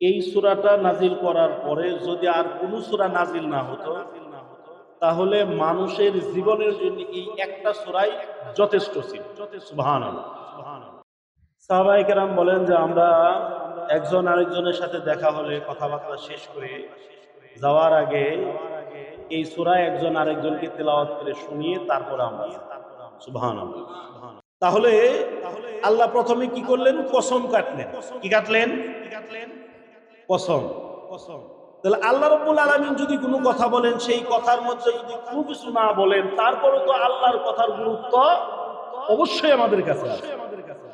এই সূরাটা নাজিল করার পরে যদি আর কোনো সূরা নাজিল না হতো, তাহলে মানুষের জীবনের জন্য এই একটা সূরাই যথেষ্ট ছিল। সাহাবায়ে কেরাম বলেন যে আমরা একজন আরেকজনের সাথে দেখা হলে কথাবার্তা শেষ করে যাওয়ার আগে এই সূরা একজন আরেকজনকে তেলাওয়াত করে শুনিয়ে তারপর আমরা সুবহানাল্লাহ। তাহলে আল্লাহ প্রথমে কি করলেন? কসম কাটলেন। কি কাটলেন? কসম কসম তাহলে আল্লাহ রব্বুল আলমিন যদি কোনো কথা বলেন, সেই কথার মধ্যে যদি কোনো কিছু না বলেন তারপরে তো আল্লাহর কথার গুরুত্ব অবশ্যই আমাদের কাছে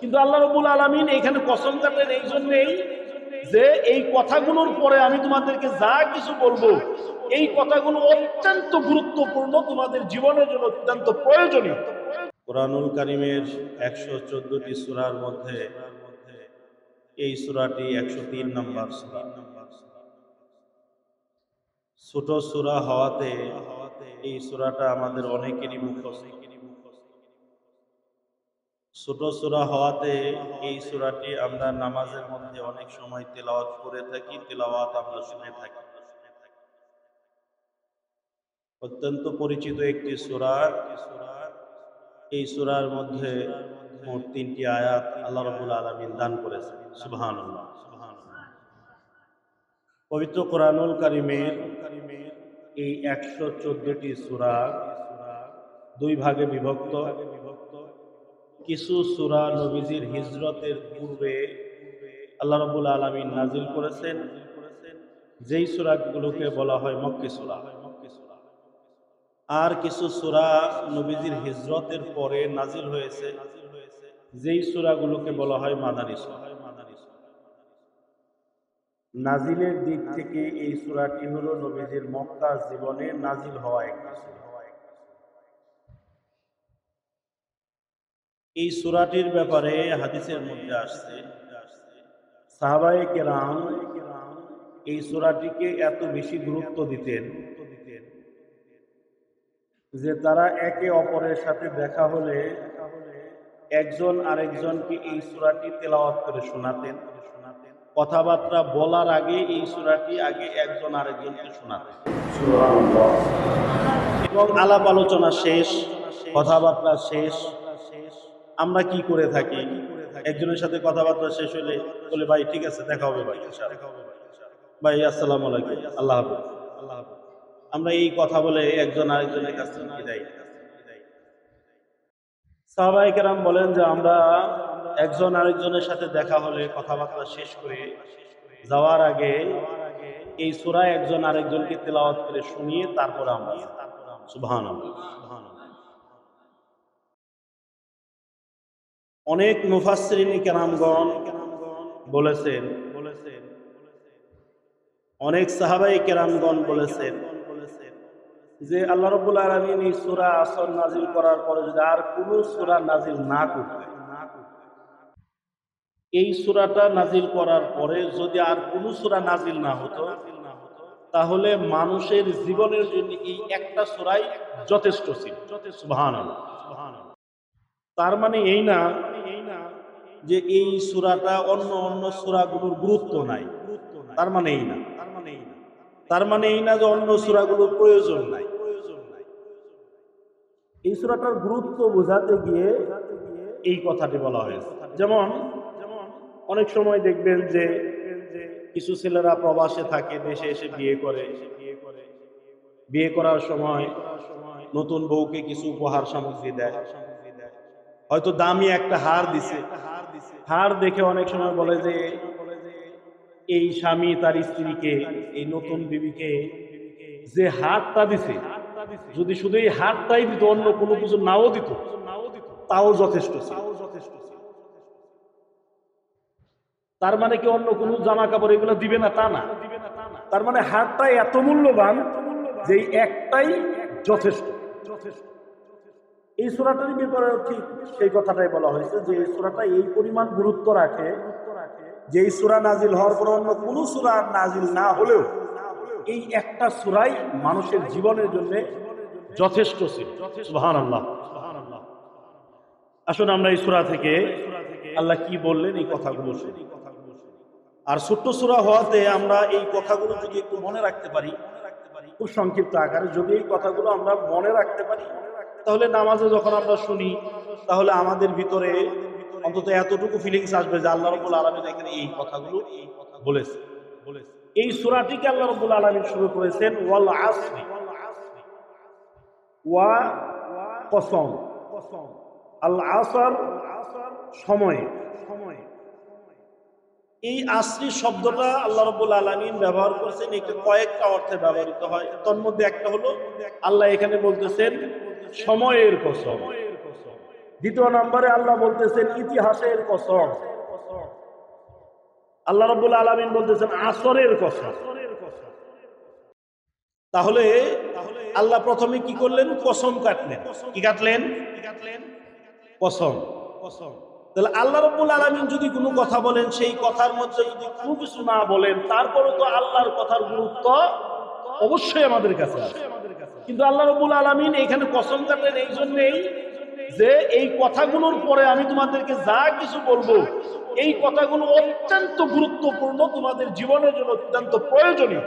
কিন্তু আল্লাহ রব্বুল আলমিন এখানে কসম কাটলেন এই জন্যেই যে এই কথাগুলোর পরে আমি তোমাদেরকে যা কিছু বলব, এই কথাগুলো অত্যন্ত গুরুত্বপূর্ণ তোমাদের জীবনের জন্য অত্যন্ত প্রয়োজনীয়। কোরআনুল কারিমের একশো চোদ্দটি সুরার মধ্যে এই সুরাটি একশো তিন নম্বর সুরা। ছোট সুরা হওয়াতে এই সুরাটা আমাদের অনেকেরই মুখস্থ। ছোট সুরা হওয়াতে এই সুরাটি আমরা নামাজের মধ্যে অনেক সময় তেলাওয়াত করে থাকি, তেলাওয়াত আমরা শুনে থাকি। অত্যন্ত পরিচিত একটি সুরা। এই সুরার মধ্যে মোট তিনটি আয়াত আল্লাহ রবুল আলমিন দান করেছেন। পবিত্র কোরআনুল এই একশো চোদ্দটি সুরা দুই ভাগে বিভক্ত। কিছু সুরা নবীজির হিজরতের পূর্বে আল্লাহ রবুল আলমিন নাজিল করেছেন। যেই সুরাগুলোকে বলা হয় মক্কি সুরা। আর কিছু সুরা নবীজির হিজরতের পরে নাজিল হয়েছে। যেই সুরাগুলোকে বলা হয় মাদানী সুরা নাজিলের দিক থেকে এই সুরাটি হলো নবীজির মক্কা জীবনে নাজিল হওয়া একটি এই সুরাটির ব্যাপারে হাদিসের মধ্যে আসছে, সাহাবায়ে কেরাম এই সুরাটিকে এত বেশি গুরুত্ব দিতেন যে তারা একে অপরের সাথে দেখা হলে একজন আরেকজনকে এই সুরাটি তেলাওয়াত করে শোনাতেন। কথাবার্তা বলার আগে এই সুরাটি আগে একজন আরেকজনকে শোনাতেন। এবং আলাপ আলোচনা শেষ, কথাবার্তা শেষ। আমরা কি করে থাকি? একজনের সাথে কথাবার্তা শেষ হলে বলে, ভাই, ঠিক আছে, দেখা হবে ভাই ভাই, আসসালাম আলাইকুম। আল্লাহ আল্লাহ আমরা এই কথা বলে একজন আরেকজনের কাছ থেকে বিদায় সাহাবাই কেরাম বলেন যে, আমরা একজন আরেকজনের সাথে দেখা হলে, কথাবার্তা শেষ করে যাওয়ার আগে এই সুরা একজন আরেকজনকে তেলাওয়াত করে শুনিয়ে তারপর আমরা সুবহান অনেক মুফাসরিনী কেরামগণ বলেছেন বলেছেন অনেক সাহাবাই কেরামগণ বলেছেন যে আল্লাহ রব্বুল আলমিন এই সুরা আসর নাজিল করার পরে যদি আর কোন সুরা নাজিল না করতে এই সুরাটা নাজিল করার পরে যদি আর কোন সুরা নাজিল না হতো, তাহলে মানুষের জীবনের জন্য এই একটা সুরাই যথেষ্ট ছিল। তার মানে এই না এই না যে এই সুরাটা অন্য অন্য সুরাগুলোর গুরুত্ব নাই। মানে তার মানে এই না। তার মানে এই না যে অন্য সুরাগুলোর প্রয়োজন নাই। এই সুরাটার গুরুত্ব বোঝাতে গিয়ে এই কথাটি বলা হয়েছে। যেমন, অনেক সময় দেখবেন যে কিছু ছেলেরা প্রবাসে থাকে, দেশে এসে বিয়ে করে। বিয়ে করার সময় নতুন বউকে কিছু উপহার সামগ্রী দেয়। হয়তো দামি একটা হার দিছে। হার দেখে অনেক সময় বলে যে এই স্বামী তার স্ত্রীকে, এই নতুন বিবিকে যে হাতটা দিছে, যদি শুধু এই হারটাই দিত, অন্য কোনো কিছু নাও দিত, তাও যথেষ্ট ছিল। তার মানে কি অন্য কোনো জামা কাপড় এগুলো দিবে না তা না? তার মানে হারটাই এত মূল্যবান যে একটাই যথেষ্ট। যথেষ্ট এই সুরাটারই ব্যাপারে ঠিক সেই কথাটাই বলা হয়েছে যে এই সুরাটা এই পরিমাণ গুরুত্ব রাখে যে এই সুরা নাজিল হওয়ার পর অন্য কোনো সুরা নাজিল না হলেও এই একটা সুরাই মানুষের জীবনের জন্য যথেষ্ট ছিল। আসুন আমরা এই সুরা থেকে আল্লাহ কি বললেন এই কথাগুলো শুনি। আর ছোট্ট সুরা হওয়াতে আমরা এই কথাগুলো যদি একটু মনে রাখতে পারি, খুব সংক্ষিপ্ত আকারে যদি এই কথাগুলো আমরা মনে রাখতে পারি, তাহলে নামাজে যখন আমরা শুনি, তাহলে আমাদের ভিতরে অন্তত এতটুকু ফিলিংস আসবে যে আল্লাহ রবুল আলমিন এখানে এই কথাগুলো বলেছে। বলেছে এই সুরাটিকে আল্লাহ রবুল আলমিন শুরু করেছেন, ওয়াল আসরি। ওয়া কসম। আল আসর সময়। সময় এই আশ্রী শব্দটা আল্লাহ রবুল আলমিন ব্যবহার করছেন, একে কয়েকটা অর্থে ব্যবহৃত হয়। তোর মধ্যে একটা হলো, আল্লাহ এখানে বলতেছেন, সময়ের কসম। দ্বিতীয় নম্বরে আল্লাহ বলতেছেন, ইতিহাসের কসম। আল্লাহ রবুল আলমিন বলতেছেন, আসরের কসম। তাহলে আল্লাহ প্রথমে কি করলেন? কসম কাটলেন। কি কাটলেন? কসম। কসম তাহলে আল্লাহ রব্বুল আলমিন যদি কোনো কথা বলেন, সেই কথার মধ্যে যদি কোনো কিছু না বলেন তারপরে তো আল্লাহর কথার গুরুত্ব অবশ্যই আমাদের কাছে কিন্তু আল্লাহ রব্বুল আলমিন এখানে কসম কাটলেন এই জন্যেই যে এই কথাগুলোর পরে আমি তোমাদেরকে যা কিছু বলব, এই কথাগুলো অত্যন্ত গুরুত্বপূর্ণ, তোমাদের জীবনের জন্য অত্যন্ত প্রয়োজনীয়।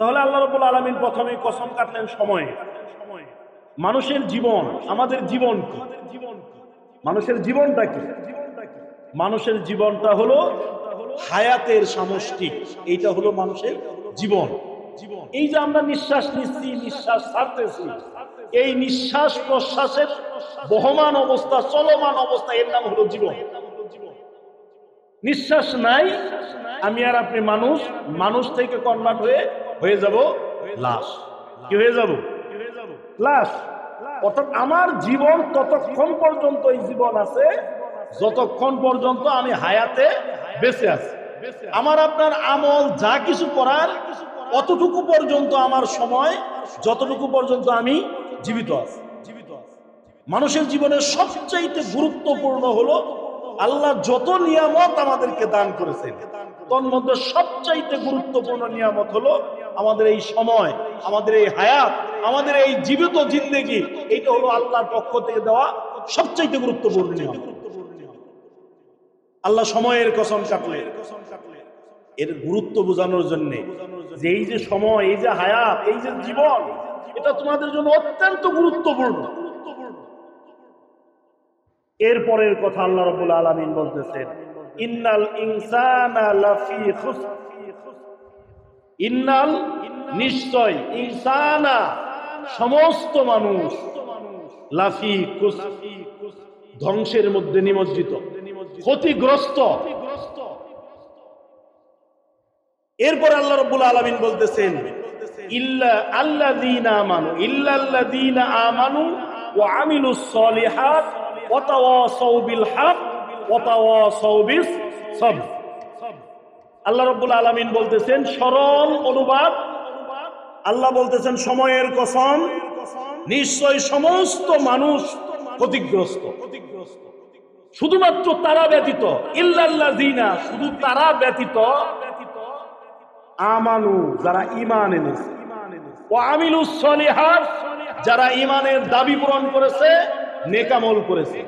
তাহলে আল্লাহ রব্বুল আলমিন প্রথমে কসম কাটলেন সময়ে। মানুষের জীবন, আমাদের জীবন মানুষের জীবনটা কি? মানুষের জীবনটা হলো হায়াতের সামষ্টিক এইটা হলো মানুষের জীবন। এই যে আমরা নিঃশ্বাস নিচ্ছি, নিঃশ্বাস ছাড়তেছি এই নিঃশ্বাস প্রশ্বাসের বহমান অবস্থা, চলমান অবস্থা এর নাম হলো জীবন। নিঃশ্বাস নাই, আমি আর আপনি মানুষ মানুষ থেকে কনভার্ট হয়ে হয়ে যাব লাশ। কি হয়ে যাব? লাশ। অর্থাৎ আমার জীবন ততক্ষণ পর্যন্ত এই জীবন আছে, যতক্ষণ পর্যন্ত আমি হায়াতে বেঁচে আছি। আমার আপনার আমল যা কিছু করার, অতটুকু পর্যন্ত আমার সময়, যতটুকু পর্যন্ত আমি জীবিত আছি। মানুষের জীবনের সবচাইতে গুরুত্বপূর্ণ হলো আল্লাহ যত নিয়ামত আমাদেরকে দান করেছেন, তোর মধ্যে সবচাইতে গুরুত্বপূর্ণ নিয়ামত হলো আমাদের এই সময়, আমাদের এই হায়াত, আমাদের এই জীবিত জিন্দেগি, এইটা হলো আল্লাহর পক্ষ থেকে দেওয়া সবচাইতে গুরুত্বপূর্ণ নিয়ামত। আল্লাহ সময়ের কসম কাটলে, এর গুরুত্ব বোঝানোর জন্য যে এই যে সময়, এই যে হায়াত, এই যে জীবন এটা তোমাদের জন্য অত্যন্ত গুরুত্বপূর্ণ। এরপরের কথা আল্লাহ রবুল আলমিন বলতেছেন, ইন্নাল ইনসানা ইন্নাল নিশ্চয় ইনসানা সমস্ত মানুষ লাফি ধ্বংসের মধ্যে নিমজ্জিত, ক্ষতিগ্রস্ত। এরপর আল্লাহ রব্বুল আলমিন বলতেছেন ইল্লা আমানু সাবর। আল্লাহ বলতেছেন, সরল অনুবাদ। আল্লাহ বলতেছেন, সময়ের কসম। নিশ্চয় সমস্ত মানুষ ক্ষতিগ্রস্ত। শুধুমাত্র তারা ব্যতীত ইল্লাল্লাহ দিনা শুধু তারা ব্যতীত আমানু যারা ইমান এনেছে। যারা ইমানের দাবি পূরণ করেছে, নেকামল করেছে।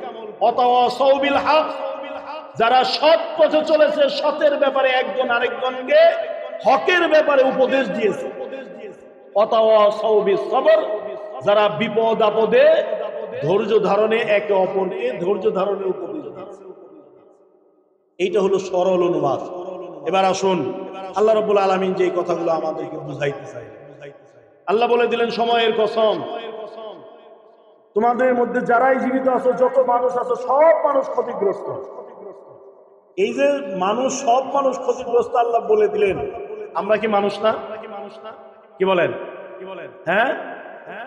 যারা সৎ পথে চলেছে, সতের ব্যাপারে একজন আরেকজনকে হকের ব্যাপারে উপদেশ দিয়েছে। যারা বিপদ আপদে, ধৈর্য ধারণে একে অপরকে ধৈর্য ধারণে উপদেশ এইটা হলো সরল অনুবাদ। এবার আসুন, আল্লাহ রবুল আলমিন যে কথাগুলো আমাদেরকে বুঝাইতে চাই আল্লাহ বলে দিলেন, সময়ের কসম। তোমাদের মধ্যে যারাই জীবিত আছো, যত মানুষ আছো, সব মানুষ ক্ষতিগ্রস্ত। এই যে মানুষ, সব মানুষ ক্ষতিগ্রস্ত, আল্লাহ বলে দিলেন। আমরা কি মানুষ না? কি বলেন? কি বলেন হ্যাঁ?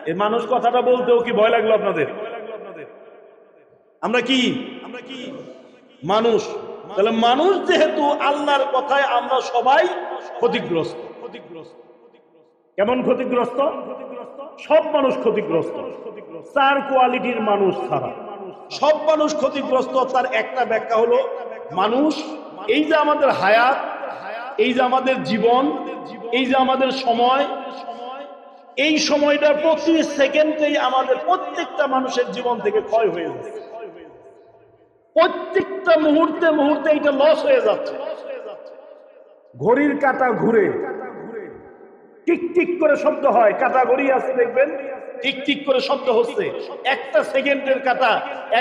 এই মানুষ কথাটা বলতেও কি ভয় লাগল আপনাদের? আমরা কি? আমরা কি মানুষ। তাহলে মানুষ যেহেতু আল্লাহর কথায় আমরা সবাই ক্ষতিগ্রস্ত ক্ষতিগ্রস্ত। কেমন ক্ষতিগ্রস্ত? সব মানুষ ক্ষতিগ্রস্ত। চার কোয়ালিটির মানুষ ছাড়া। সব মানুষ ক্ষতিগ্রস্ত তার একটা ব্যাখ্যা হলো মানুষ এই যে আমাদের হায়াত এই যে আমাদের জীবন এই যে আমাদের সময় এই সময়টা প্রতি সেকেন্ডেই আমাদের প্রত্যেকটা মানুষের জীবন থেকে ক্ষয় হয়ে যাচ্ছে। প্রত্যেকটা মুহূর্তে মুহূর্তে এটা লস হয়ে যাচ্ছে। ঘড়ির কাটা ঘুরে টিক টিক করে শব্দ হয় ঘড়ি আছে দেখবেন? টিক টিক করে শব্দ হচ্ছে। একটা সেকেন্ডের কাটা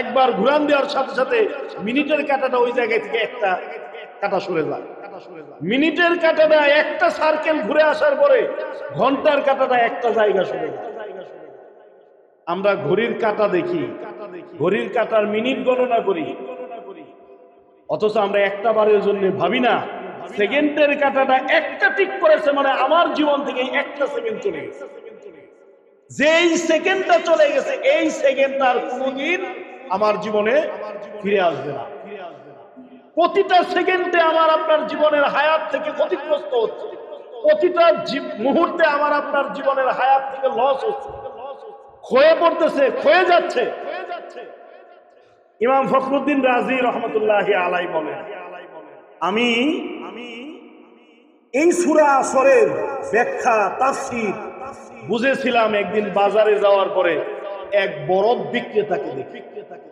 একবার ঘুরান দেওয়ার সাথে সাথে মিনিটের কাটাটা ওই জায়গায় থেকে একটা কাটা সরে যায়। মিনিটের কাটাটা একটা সার্কেল ঘুরে আসার পরে ঘণ্টার কাটাটা একটা জায়গা সরে আমরা ঘড়ির কাটা দেখি। ঘড়ির কাটার মিনিট গণনা করি। অথচ আমরা একটা বারের জন্য ভাবি না সেকেন্ডের কাটাটা একটা ঠিক করেছে মানে আমার জীবন থেকে একটা সেকেন্ড চলে গেছে। যেই সেকেন্ডটা চলে গেছে, এই সেকেন্ডটা আর কোনোদিন আমার জীবনে ফিরে আসবে না। প্রতিটা সেকেন্ডে আমার আপনার জীবনের হায়াত থেকে ক্ষতিগ্রস্ত হচ্ছে। প্রতিটা মুহূর্তে আমার আপনার জীবনের হায়াত থেকে লস হচ্ছে। ক্ষয়ে পড়তেছে, ক্ষয়ে যাচ্ছে। ইমাম ফখরুদ্দিন রাজি রহমতুল্লাহ আলাই বলেন আমি আমি এই সুরা আসরের ব্যাখ্যা, তাফসীর বুঝেছিলাম একদিন বাজারে যাওয়ার পরে এক বরফ বিক্রেতাকে দেখি।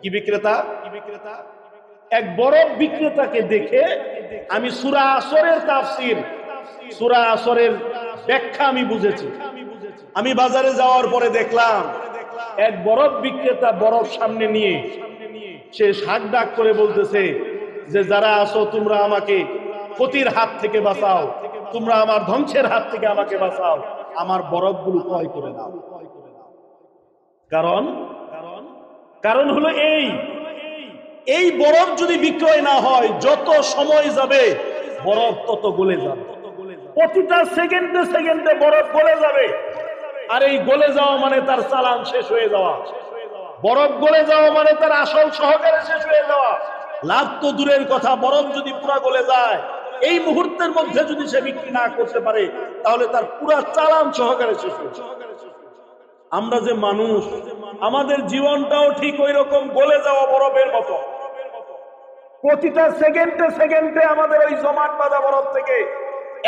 কি বিক্রেতা কি বিক্রেতা? এক বরফ বিক্রেতাকে দেখে আমি সুরা আসরের তাফসীর, সুরা আসরের ব্যাখ্যা আমি বুঝেছি। আমি বাজারে যাওয়ার পরে দেখলাম এক বরফ বিক্রেতা বরফ সামনে নিয়ে সে শাক ডাক করে বলতেছে যে যারা আসো তোমরা আমাকে ক্ষতির হাত থেকে বাঁচাও। তোমরা আমার ধ্বংসের হাত থেকে আমাকে বাঁচাও। আমার বরফগুলো ক্রয় করে কারণ কারণ? কারণ হলো এই। এই বরফ যদি বিক্রয় না হয়, যত সময় যাবে, বরফ তত গলে যাবে। প্রতিটা সেকেন্ডে সেকেন্ডে বরফ গলে যাবে। আর এই গলে যাওয়া মানে তার চালান শেষ হয়ে যাওয়া। বরফ গলে যাওয়া মানে তার আসল সহকারে শেষ হয়ে যাওয়া। লাভ তো দূরের কথা বরফ যদি পুরা গলে যায়, এই মুহূর্তের মধ্যে যদি সে বিক্রি না করতে পারে, তাহলে তার পুরা চালান সহকারে শেষ হয়ে যাবে। আমরা যে মানুষ, আমাদের জীবনটাও ঠিক ওই রকম গলে যাওয়া বরফের মতো প্রতিটা সেকেন্ডে সেকেন্ডে আমাদের ওই জমাট বাঁধা বরফ থেকে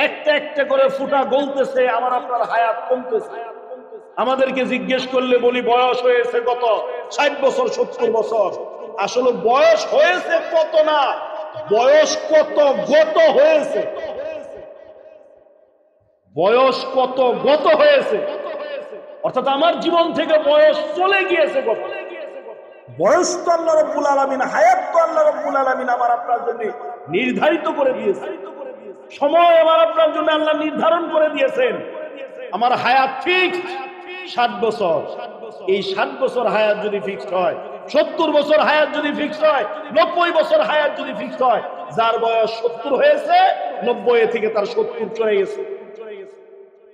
একটা একটা করে ফুটা গলতেছে আমার আপনার হায়াত কমতেছে আমাদেরকে জিজ্ঞেস করলে বলি, বয়স হয়েছে কত? ষাট বছর, সত্তর বছর। আসলে বয়স হয়েছে কত না? বয়স কত গত হয়েছে? বয়স কত গত হয়েছে? অর্থাৎ আমার জীবন থেকে বয়স চলে গিয়েছে কত? বয়স তো আল্লাহ রব্বুল আলমিন, হায়াত তো আল্লাহ রব্বুল আলমিন আমার আপনার জন্য নির্ধারিত করে দিয়েছে। সময় আমার আপনার জন্য আল্লাহ নির্ধারণ করে দিয়েছেন। আমার হায়াত ফিক্স ষাট বছর। এই ষাট বছর হায়াত যদি ফিক্সড হয়, সত্তর বছর হায়াত যদি ফিক্সড হয়, নব্বই বছর হায়াত যদি ফিক্সড হয়, যার বয়স সত্তর হয়েছে, নব্বই থেকে তার সত্তর চলে গেছে।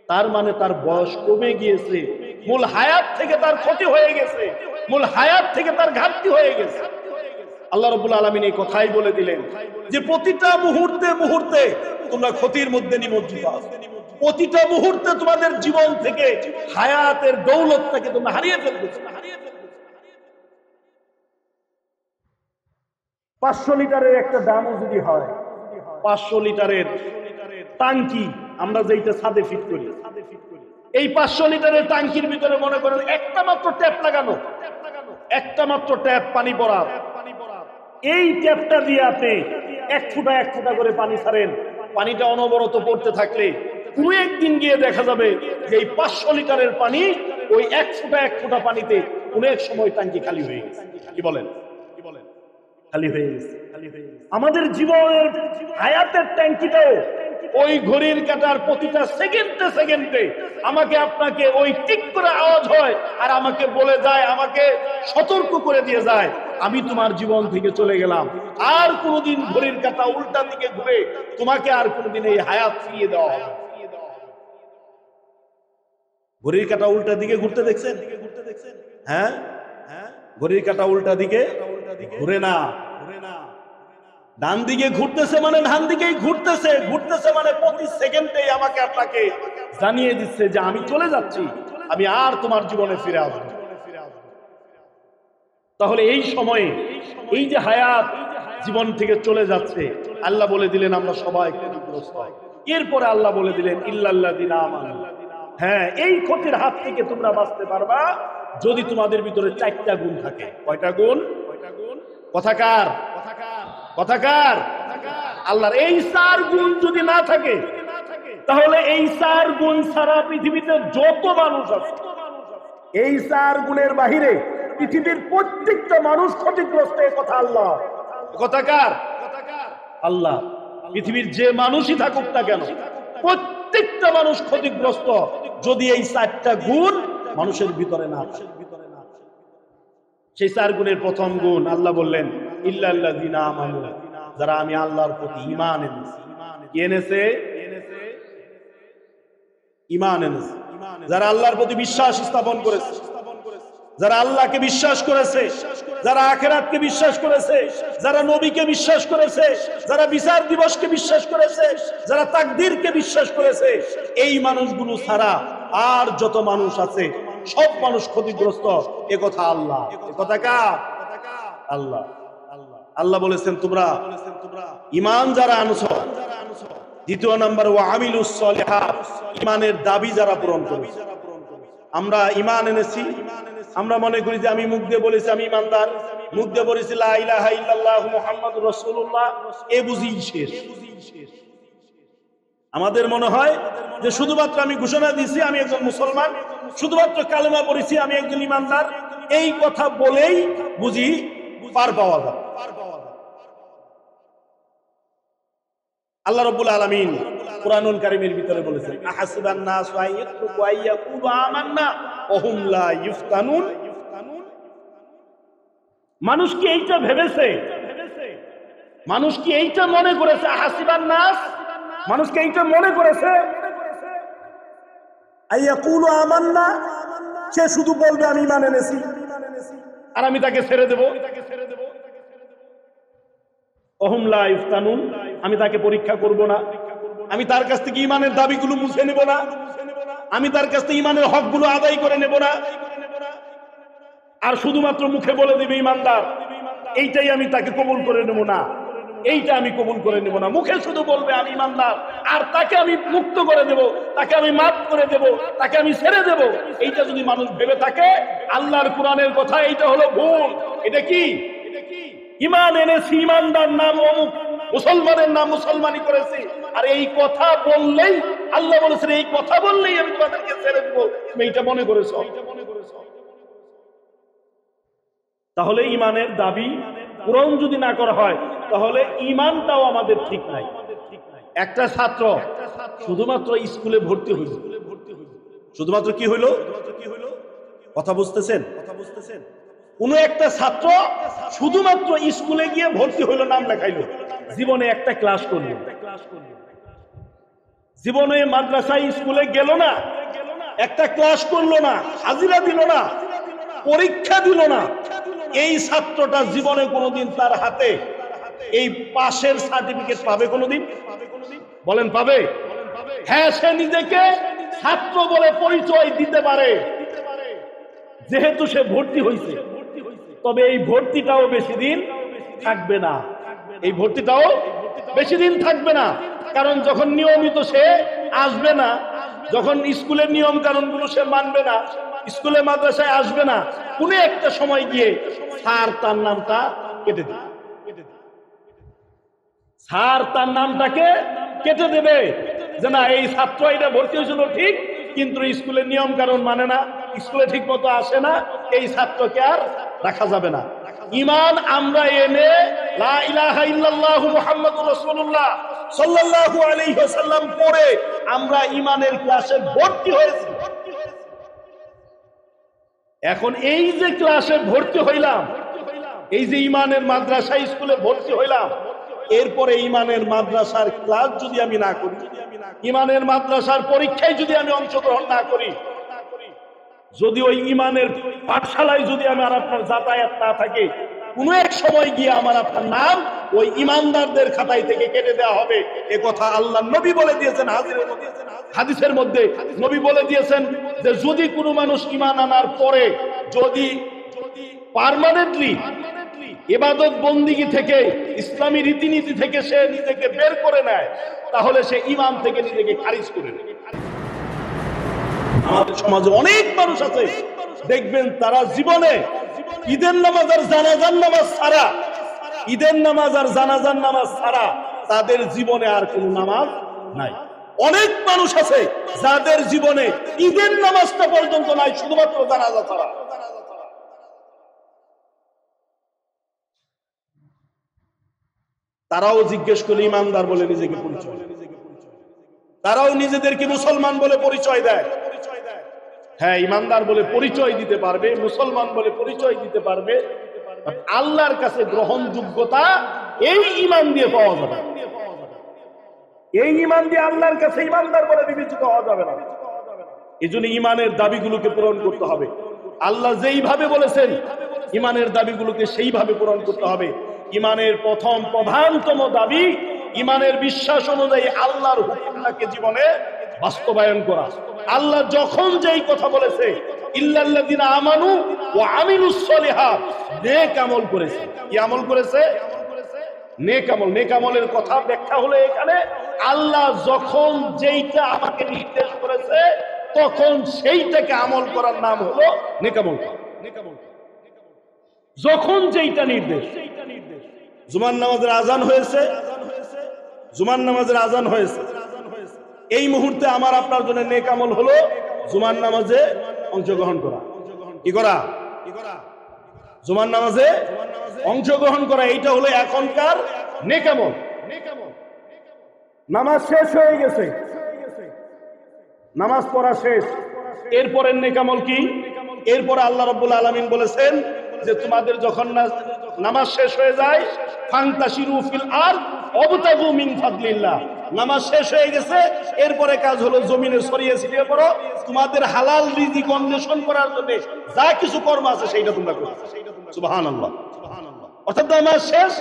তার মানে তার বয়স কমে গিয়েছে। মূল হায়াত থেকে তার ক্ষতি হয়ে গেছে। মূল হায়াত থেকে তার ঘাটতি হয়ে গেছে। আল্লাহ রবুল আলমিন এই কথাই বলে দিলেন যে, প্রতিটা মুহূর্তে মুহূর্তে তোমরা ক্ষতির মধ্যে নিমজ্জিত আছো। প্রতিটা মুহূর্তে তোমাদের জীবন থেকে হায়াতের দৌলতটাকে তোমরা হারিয়ে ফেলতেছো পাঁচশো লিটারের একটা দামও যদি হয় পাঁচশো লিটারের টাঙ্কি আমরা যেইটা ছাদে ফিট করি। এই পাঁচশো লিটারের টাঙ্কির ভিতরে মনে করেন একটা মাত্র ট্যাপ লাগানো। একটা মাত্র ট্যাপ পানি পড়া এই ট্যাপটা দিয়ে আপনি এক ফুটা এক ফুটা করে পানি ছাড়েন। পানিটা অনবরত পড়তে থাকলে কোনো একদিন গিয়ে দেখা যাবে যে এই পাঁচশো লিটারের পানি ওই এক ফুটা এক ফুটা পানিতে কোনো এক সময় টাঙ্কি খালি হয়ে গেছে। কি বলেন? কি বলেন? খালি হয়ে গেছে আমাদের জীবনের হায়াতের ট্যাঙ্কিটাও ওই ঘড়ির কাটার প্রতিটা সেকেন্ডে সেকেন্ডে আমাকে আপনাকে ওই টিক করে আওয়াজ হয় আর আমাকে বলে যায় আমাকে সতর্ক করে দিয়ে যায় আমি তোমার জীবন থেকে চলে গেলাম। আর কোনোদিন ঘড়ির কাটা উল্টা দিকে ঘুরে তোমাকে আর কোনোদিন এই হায়াত ফিরিয়ে দেওয়া হবে। ঘড়ির কাটা উল্টা দিকে ঘুরতে দেখছেন? হ্যাঁ? ঘড়ির কাটা উল্টা দিকে ঘুরে না। ডান দিকে ঘুরতেছে মানে ডান দিকেই ঘুরতেছে। ঘুরতেছে মানে প্রতি সেকেন্ডেই আমাকে আপনাকে জানিয়ে দিচ্ছে যে আমি চলে যাচ্ছি। আমি আর তোমার জীবনে ফিরে আসব। তাহলে এই সময়ে এই যে হায়াত জীবন থেকে চলে যাচ্ছে, আল্লাহ বলে দিলেন আমরা সবাই এরপরে আল্লাহ বলে দিলেন ইল্লাল্লাহ দিন হ্যাঁ এই ক্ষতির হাত থেকে তোমরা বাঁচতে পারবা যদি তোমাদের ভিতরে চারটা গুণ থাকে। কয়টা গুণ? কয়টা গুণ? কথাকার কথাকার আল্লাহর এই চার গুণ যদি না থাকে, তাহলে এই চার গুণ ছাড়া পৃথিবীতে যত মানুষ আছে, এই চার গুণের বাহিরে পৃথিবীর প্রত্যেকটা মানুষ ক্ষতিগ্রস্ত কথা আল্লাহ। কথাকার আল্লাহ, পৃথিবীর যে মানুষই থাকুক না কেন প্রত্যেকটা মানুষ ক্ষতিগ্রস্ত যদি এই চারটা গুণ মানুষের ভিতরে না সেই চার গুণের প্রথম গুণ আল্লাহ বললেন, ইল্লাল্লাযিনা যারা আমি আল্লাহর প্রতি ইমান এনেছে। ইমান এনেছে। যারা আল্লাহর প্রতি বিশ্বাস স্থাপন করেছে। যারা আল্লাহকে বিশ্বাস করেছে, যারা আখেরাতকে বিশ্বাস করেছে, যারা নবীকে বিশ্বাস করেছে, যারা বিচার দিবসকে বিশ্বাস করেছে, যারা তাকদীরকে বিশ্বাস করেছে, এই মানুষগুলো ছাড়া আর যত মানুষ আছে, সব মানুষ ক্ষতিগ্রস্ত। এ কথা আল্লাহ। কথা কার? আল্লাহ। আল্লাহ বলেছেন, তোমরা ইমান যারা আনছো, দ্বিতীয় নাম্বার ও আমিলুস ইমানের দাবি যারা পূরণ করেছে। আমরা ইমান এনেছি। আমরা মনে করি যে আমি মুখ দিয়ে বলেছি, আমি ইমানদার। মুখ দিয়ে বলেছি মুহাম্মাদুর রাসূলুল্লাহ। এ বুঝি শেষ। আমাদের মনে হয় যে শুধুমাত্র আমি ঘোষণা দিয়েছি, আমি একজন মুসলমান। শুধুমাত্র কালেমা পড়েছি, আমি একজন ইমানদার। এই কথা বলেই বুঝি পার পাওয়া যায় আল্লাহ রাব্বুল আলামিন কুরআনুল কারীমের ভিতরে বলেছেন আমান্না ওয়া হুম লা ইফতানুন। মানুষ কি এইটা ভেবেছে? মানুষ কি এইটা মনে করেছে, আহাসিবান নাস মানুষ কি এইটা মনে করেছে? আমান্না সে শুধু বলবে, আমি ইমান এনেছি। আর আমি তাকে ছেড়ে দেব। আমি তাকে পরীক্ষা করব না। আমি তার কাছ থেকে ইমানের দাবিগুলো মুছে নেব না। আমি তার কাছ থেকে ইমানের হকগুলো আদায় করে নেব না। আর শুধুমাত্র মুখে বলে দেবে ইমানদার, এইটাই আমি তাকে কবুল করে নেব না। এইটা আমি কবুল করে নেব না। মুখে শুধু বলবে, আমি ইমানদার। আর তাকে আমি মুক্ত করে দেব, তাকে আমি মাফ করে দেব, তাকে আমি ছেড়ে দেব। এইটা যদি মানুষ ভেবে থাকে, আল্লাহর কোরআনের কথা এইটা হলো ভুল। এটা কি? ইমান এনেছি, ইমানদার নাম অমুক, মুসলমানের নাম মুসলমানি করেছি। আর এই কথা বললেই, আল্লাহ বলেছেন, এই কথা বললেই আমি তোমাদেরকে ছেড়ে দেবো। তুমি এইটা মনে করেছ? তাহলে ইমানের দাবি পূরণ যদি না করা হয়, তাহলে ইমানটাও আমাদের ঠিক নাই। একটা ছাত্র শুধুমাত্র স্কুলে ভর্তি হইল। শুধুমাত্র কি হইল? কথা বুঝতেছেন কথা বুঝতেছেন? কোন একটা ছাত্র শুধুমাত্র স্কুলে গিয়ে ভর্তি হইল, নাম লেখাইলো। জীবনে একটা ক্লাস করল। জীবনে মাদ্রাসায় স্কুলে গেল না, একটা ক্লাস করল না, হাজিরা দিল না, পরীক্ষা দিল না। এই ছাত্রটা জীবনে কোনোদিন তার হাতে এই পাশের সার্টিফিকেট পাবে কোনোদিন? বলেন, পাবে? হ্যাঁ সে নিজেকে ছাত্র বলে পরিচয় দিতে পারে। যেহেতু সে ভর্তি হয়েছে তবে এই ভর্তিটাও বেশি দিন থাকবে না। এই ভর্তিটাও বেশি দিন থাকবে না। কারণ যখন নিয়মিত সে আসবে না, যখন স্কুলের নিয়ম কানুনগুলো সে মানবে না, স্কুলে মাদ্রাসায় আসবে না, কোন একটা সময় গিয়ে স্যার তার নামটা কেটে দেবে। স্যার তার নামটাকে কেটে দেবে যে না, এই ছাত্র এটা ভর্তি হয়েছিল ঠিক, কিন্তু স্কুলের নিয়ম কানুন মানে না, স্কুলে ঠিক মতো আসে না, এই ছাত্রকে আর রাখা যাবে না। ইমান আমরা এনে আমরা ইমানের ক্লাসে ভর্তি হয়েছি। এখন এই যে ক্লাসে ভর্তি হইলাম, এই যে ইমানের মাদ্রাসা স্কুলে ভর্তি হইলাম, এরপরে ইমানের মাদ্রাসার ক্লাস যদি আমি না করি ইমানের মাদ্রাসার পরীক্ষায় যদি আমি অংশগ্রহণ না করি যদি ওই ইমানের পাঠশালায় যদি আমার আপনার যাতায়াত না থাকে, কোনো এক সময় গিয়ে আমার আপনার নাম ওই ইমানদারদের খাতায় থেকে কেটে দেওয়া হবে। এ কথা আল্লাহ নবী বলে দিয়েছেন, হাদিসের মধ্যে। নবী বলে দিয়েছেন যে, যদি কোনো মানুষ ইমান আনার পরে যদি পার্মানেন্টলি ইবাদত বন্দিগি থেকে, ইসলামী রীতিনীতি থেকে সে নিজেকে বের করে নেয়, তাহলে সে ইমান থেকে নিজেকে খারিজ করে নেয়। আমাদের সমাজে অনেক মানুষ আছে। দেখবেন তারা জীবনে ঈদের নামাজ আর জানাজার নামাজ ছাড়া, ঈদের নামাজ আর জানাজার নামাজ ছাড়া তাদের জীবনে আর কোন নামাজ নাই। অনেক মানুষ আছে যাদের জীবনে ঈদের নামাজটা পর্যন্ত নাই, শুধুমাত্র জানাজা ছাড়া। তারাও জিজ্ঞেস করে ইমানদার বলে নিজেকে পরিচয় তারাও নিজেদেরকে মুসলমান বলে পরিচয় দেয়। হ্যাঁ ইমানদার বলে পরিচয় দিতে পারবে, মুসলমান বলে পরিচয় দিতে পারবে। আল্লাহর কাছে গ্রহণযোগ্যতা এই ইমান দিয়ে পাওয়া যাবে এই ইমান দিয়ে আল্লাহর কাছে ইমানদার বলে বিবেচিত হওয়া যাবে না। এই জন্য ইমানের দাবিগুলোকে পূরণ করতে হবে। আল্লাহ যেইভাবে বলেছেন, ইমানের দাবিগুলোকে সেইভাবে পূরণ করতে হবে। ইমানের প্রথম প্রধানতম দাবি, ইমানের বিশ্বাস অনুযায়ী আল্লাহর হুকুমটাকে জীবনে বাস্তবায়ন করা। আল্লাহ যখন যেই কথা বলেছে আমানু করেছে। কি আমল করেছে? কথা ব্যাখ্যা হলো এখানে, আল্লাহ যখন যেইটা আমাকে নির্দেশ করেছে, তখন সেইটাকে আমল করার নাম হলো নেকামল যখন যেইটা নির্দেশ। জুমার নামাজের আজান হয়েছে। জুমান নামাজের আজান হয়েছে। এই মুহূর্তে আমার আপনার জন্য নেক আমল হলো জুমার নামাজে অংশগ্রহণ করা। কি করা? জুমার নামাজে অংশগ্রহণ করা, এইটা হলো এখনকার নেকামল নামাজ শেষ হয়ে গেছে। নামাজ পড়া শেষ। এরপরের নেকামল কি? এরপরে আল্লাহ রব্বুল আলমিন বলেছেন যে তোমাদের যখন নামাজ শেষ হয়ে যায় ফাংতাশিরু ফিল আর অবতাগু মিন ফাদলিল্লাহ। নামাজ শেষ হয়ে গেছে। এরপরে কাজ হলো জমিনে ছড়িয়ে ছিটিয়ে পড়ো। তোমাদের হালাল রিজিক অন্বেষণ করার জন্য যা কিছু কর্ম আছে সেইটা তোমরা করো। সুবহানাল্লাহ। অর্থাৎ নামাজ শেষ,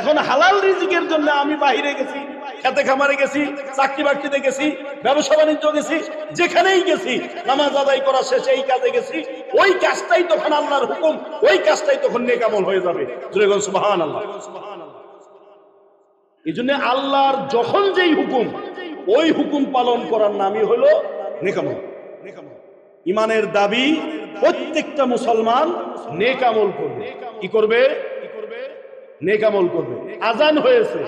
এখন হালাল রিজিকের জন্য আমি বাহিরে গেছি, খেতে খামারে গেছি, চাকরি বাকরিতে গেছি, ব্যবসা বাণিজ্য গেছি, যেখানেই গেছি, নামাজ আদায় করা শেষে এই কাজে গেছি, ওই কাজটাই তখন আল্লাহর হুকুম, ওই কাজটাই তখন নেকামল হয়ে যাবে। সুবাহান আল্লাহ এই জন্য আল্লাহর যখন যেই হুকুম, ওই হুকুম পালন করার নামই হলো নেকামল। ইমানের দাবি প্রত্যেকটা মুসলমান নেকামল করবে। কি করবে? নেকামল করবে। আজান হয়েছে।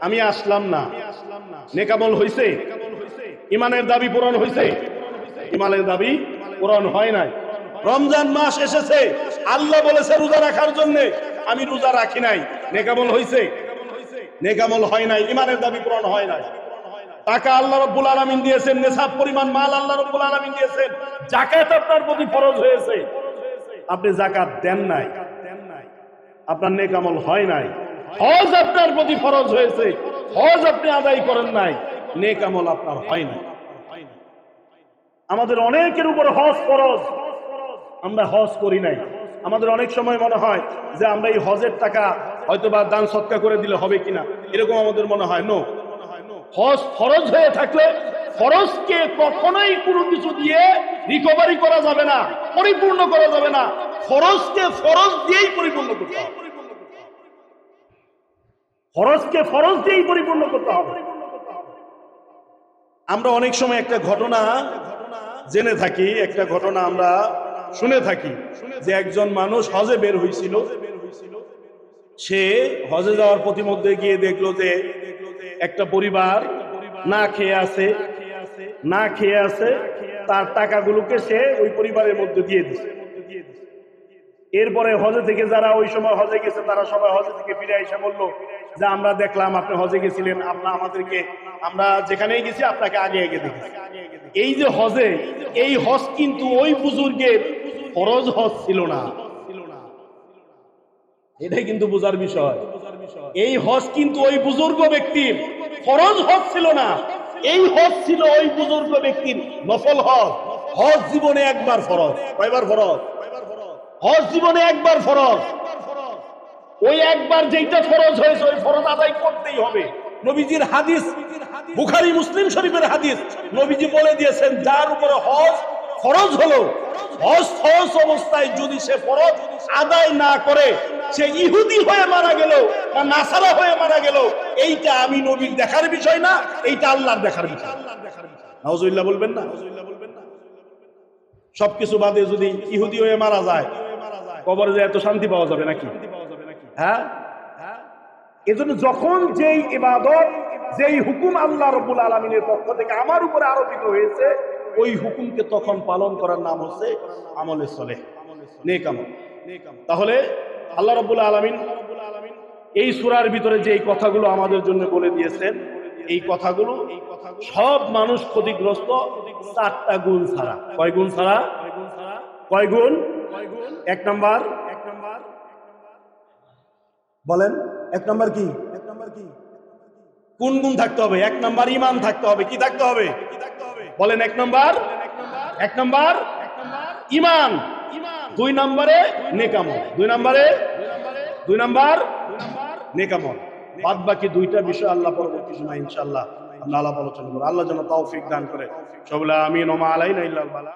আমি আসলাম না। নেকামল হয়েছে ইমানের দাবি পূরণ হয়েছে ইমানের দাবি পূরণ হয় নাই। রমজান মাস এসেছে। আল্লাহ বলেছে রোজা রাখার জন্য। আমি রোজা রাখি নাই। নেকামল হয়েছে নেকামল হয় নাই ইমানের দাবি পূরণ হয় নাই। টাকা আল্লাহ রব্বুল আলামিন দিয়েছেন, নেশাব পরিমাণ মাল আল্লাহ রব্বুল আলামিন দিয়েছেন জাকাত আপনার প্রতি ফরজ হয়েছে। আপনি জাকাত দেন নাই, আপনার নেকামল হয় নাই। হজ আপনার প্রতি ফরজ হয়েছে, হজ আপনি আদায় করেন নাই নেকামল আপনার হয় নাই। আমাদের অনেকের উপর হজ ফরজ, আমরা হজ করি নাই। আমাদের অনেক সময় মনে হয় যে আমরা এই হজের টাকা হয়তো বা দান সৎকা করে দিলে হবে কিনা। এরকম আমাদের মনে হয় নো হজ ফরজ হয়ে থাকলে ফরজকে কখনোই কোনো কিছু দিয়ে রিকভারি করা যাবে না, পরিপূর্ণ করা যাবে না। ফরজকে ফরজ দিয়েই পরিপূর্ণ করতে হবে। ফরজকে ফরজ দিয়েই পরিপূর্ণ করতে হবে। আমরা অনেক সময় একটা ঘটনা জেনে থাকি, একটা ঘটনা আমরা শুনে থাকি যে একজন মানুষ হজে বের হয়েছিল সে হজে যাওয়ার প্রতিমধ্যে গিয়ে দেখল যে একটা পরিবার না খেয়ে আছে, না খেয়ে আছে, তার টাকাগুলোকে সে ওই পরিবারের মধ্যে দিয়ে দিছে। এরপরে হজে থেকে যারা ওই সময় হজে গেছে, তারা সবাই হজে থেকে ফিরে এসে বলল যে আমরা দেখলাম, আপনি হজে গেছিলেন আপনার আমাদেরকে, আমরা যেখানেই গেছি, আপনাকে আগে আগে দেখেছি। এই যে হজে, এই হজ কিন্তু ওই বুজুর্গের ফরজ হজ ছিল না। এটাই কিন্তু বোঝার বিষয়। এই হজ কিন্তু ওই বুজুর্গ ব্যক্তির ফরজ হজ ছিল না। এই হজ ছিল ওই বুজুর্গ ব্যক্তির নফল হজ। হজ জীবনে একবার ফরজ, কয়বার ফরজ? হজ জীবনে একবার ফরজ। ওই একবার যেইটা ফরজ হয়েছে, ওই ফরজ আদায় করতেই হবে। নবীজির হাদিস, বুখারী মুসলিম শরীফের হাদিস, নবীজি বলে দিয়েছেন, যার উপরে হজ ফরজ হলো, হজ ফরজ অবস্থায় যদি সে ফরজ আদায় না করে, সে ইহুদি হয়ে মারা গেল বা নাসারা হয়ে মারা গেল, এইটা আমি নবীর দেখার বিষয় না, এইটা আল্লাহর দেখার বিষয়। নাউজুবিল্লাহ বলবেন না? সবকিছু বাদে যদি ইহুদি হয়ে মারা যায়, কবরে যে এত শান্তি পাওয়া যাবে নাকি? হ্যাঁ? এজন্য যখন যেই ইবাদত, যেই হুকুম আল্লাহ রব্বুল আলমিনের পক্ষ থেকে আমার উপরে আরোপিত হয়েছে, ওই হুকুমকে তখন পালন করার নাম হচ্ছে আমলে সলে নেক তাহলে আল্লাহ রব্বুল আলমিন এই সুরার ভিতরে যে এই কথাগুলো আমাদের জন্য বলে দিয়েছেন, এই কথাগুলো সব মানুষ ক্ষতিগ্রস্ত চারটা গুণ ছাড়া। কয় গুণ ছাড়া? কয় গুণ? এক নাম্বার বলেন, এক নম্বর কি? এক নম্বর কি? কোন গুণ থাকতে হবে? এক নম্বর ইমান থাকতে হবে। কি থাকতে হবে? বলেন এক নাম্বার। এক নাম্বার ইমান দুই নম্বরে নেকামল। দুই নম্বরে দুই নম্বর নেকামল। বাদ বাকি দুইটা বিষয় আল্লাহ পরবর্তী সময় আলাপ আলোচনা আল্লাহ যেন তৌফিক দান করে। সবলা আমিন। ওমা আলাইনা ইল্লাল বালা